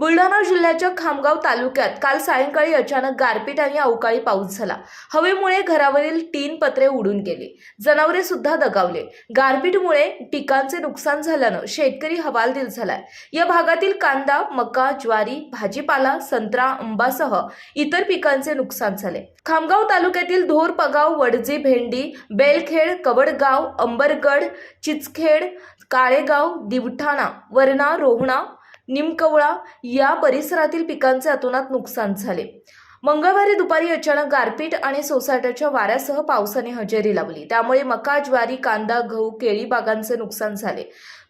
बुलढाणा जिल्ह्याच्या खामगाव तालुक्यात काल सायंकाळी अचानक गारपीट आणि अवकाळी पाऊस झाला. हवेमुळे घरावरील तीन पत्रे उडून गेले. जनावरे सुद्धा दगावले. गारपीटमुळे पिकांचे नुकसान झाल्यानं शेतकरी हवालदिल झालाय. या भागातील कांदा मका ज्वारी भाजीपाला संत्रा आंबासह इतर पिकांचे नुकसान झाले. खामगाव तालुक्यातील धोर पगाव वडजी भेंडी बेलखेड कवडगाव अंबरगड चिचखेड काळेगाव दिवठाणा वरणा रोहणा निमकवळा या परिसरातील पिकांचे अतोनात नुकसान झाले. मंगळवारी दुपारी अचानक गारपीट आणि सोसाट्याच्या वाऱ्यासह पावसाने हजेरी लावली. त्यामुळे मका ज्वारी कांदा गहू केळी बागांचे नुकसान झाले.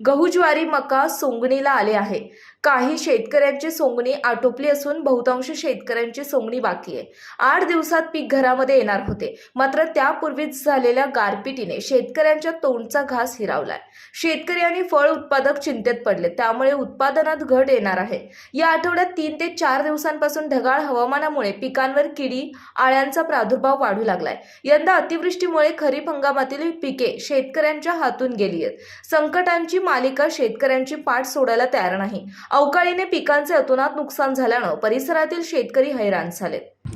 गहू ज्वारी मका सोंगणीला आले आहे. काही शेतकऱ्यांची सोंगणी आटोपली असून बहुतांश शेतकऱ्यांची सोंगणी बाकी आहे. आठ दिवसात पीक घरामध्ये येणार होते. मात्र त्यापूर्वीच झालेल्या गारपिटीने शेतकऱ्यांच्या तोंडचा घास हिरावलाय. शेतकरी आणि फळ उत्पादक चिंतेत पडले. त्यामुळे उत्पादनात घट येणार आहे. या आठवड्यात तीन ते चार दिवसांपासून ढगाळ हवामानामुळे पिकांवर किडी आळ्यांचा प्रादुर्भाव वाढू लागलाय. यंदा अतिवृष्टीमुळे खरीप हंगामातील पिके शेतकऱ्यांच्या हातून गेली आहेत. संकटांची मालिका शेतकऱ्यांची पाठ सोडायला तयार नाही. अवकाळीने पिकांचे अतोनात नुकसान झाल्यानं परिसरातील शेतकरी हैराण झालेत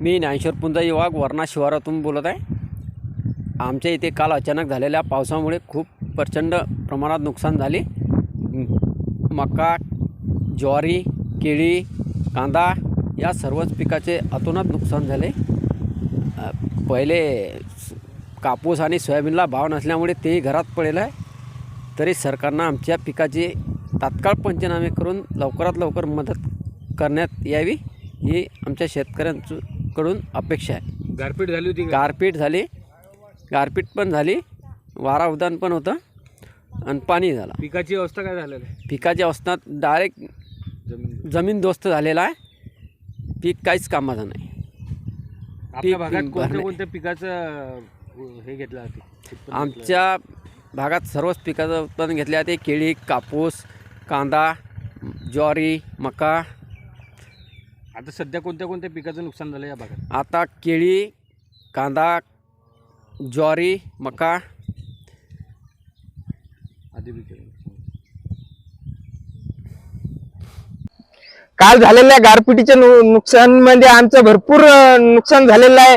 मी ज्ञानेश्वर पुंजाई वाघ वर्णा शिवारातून बोलत आहे. आमच्या इथे काल अचानक झालेल्या पावसामुळे खूप प्रचंड प्रमाणात नुकसान झाले. मका ज्वारी केळी कांदा या सर्वच पिकाचे अतोनात नुकसान झाले. पहिले कापूस आणि सोयाबीनला भाव नसल्यामुळे तेही घरात पडेल आहे. तरी सरकारनं आमच्या पिकाचे तात्काळ पंचनामे करून लवकरात लवकर मदत करण्यात यावी ही आमच्या शेतकऱ्यांकडून अपेक्षा आहे. गारपीट झाली होती? गारपीट झाली. गारपीट पण झाली. वारा उदान पण होतं. आणि पाणी झालं. पिकाची अवस्था काय झालेली आहे? पिकाच्या अवस्थात डायरेक्ट जमीन. दोस्त झालेला आहे. पीक काहीच कामाचं नाही. आपल्या भागात कोणत्या. कोणत्या पिकाचं हे घेतलं जाते? आमच्या भागात सर्वच पिकाचं उत्पादन घेतले जाते केळी कापूस कांदा ज्वारी मका. आता सध्या कोणत्या कोणत्या पिकाचं नुकसान झालं या भागात? आता केळी कांदा ज्वारी मका. आधी काल झालेल्या गारपिटीच्या नु- नुकसानमध्ये आमचं भरपूर अं, नुकसान झालेलं आहे.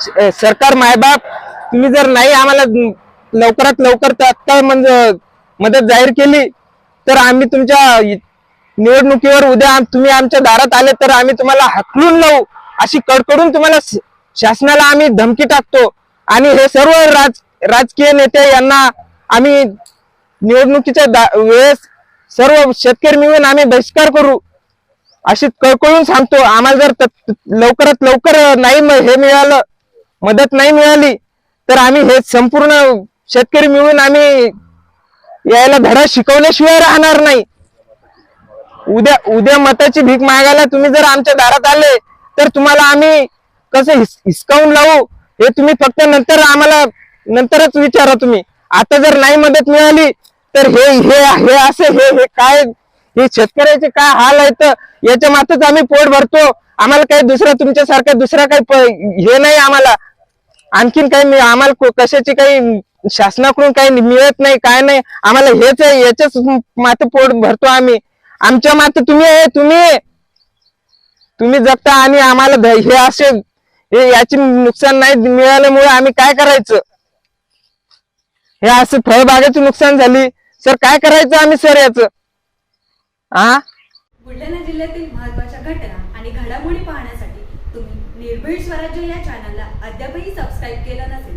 स- अं, सरकार मायबाप तुम्ही जर नाही आम्हाला न- लवकरात लवकर तात्काळ म्हणजे मदत जाहीर केली तर आम्ही तुमच्या निवडणुकीवर उद्या तुम्ही आमच्या दारात आले तर आम्ही तुम्हाला हकलून लावू. अशी कडकडून तुम्हाला शासनाला आम्ही धमकी टाकतो. आणि हे सर्व राज राजकीय नेते यांना आम्ही निवडणुकीच्या वेळेस सर्व शेतकरी मिळून आम्ही बहिष्कार करू. अशी कळकळून सांगतो. आम्हाला जर लवकरात लवकर नाही हे मिळालं मदत नाही मिळाली तर आम्ही हे संपूर्ण शेतकरी मिळून आम्ही यायला धडा शिकवल्याशिवाय राहणार नाही. उद्या उद्या मताची भीक मागायला तुम्ही जर आमच्या दारात आले तर तुम्हाला आम्ही कसं हिसकावून लावू? हे तुम्ही फक्त नंतर आम्हाला नंतरच विचारा तुम्ही. आता जर नाही मदत मिळाली तर हे हे हे असं हे हे काय? हे शेतकऱ्याचे काय हाल आहेत? याच्या मातच आम्ही पोट भरतो. आम्हाला काही दुसरा तुमच्यासारखं दुसरा काही हे नाही आम्हाला. आणखीन काही आम्हाला कशाची काही शासनाकडून काही मिळत नाही काय नाही. आम्हाला हेच आहे याच्याच मात पोट भरतो आम्ही. आमच्या मात तुम्ही आहे तुम्ही तुम्ही जगता आणि आम्हाला हे असे हे याची नुकसान नाही मिळाल्यामुळे आम्ही काय करायचं? हे असं फळबागाची नुकसान झाली. सर काय करायचं आम्ही सर याच? हा बुलढाणा जिल्ह्यातील महत्त्वाच्या घटना आणि घडामोडी पाहण्यासाठी तुम्ही निर्भीड स्वराज्य या चॅनलला अद्यापही सबस्क्राईब केलं नसेल.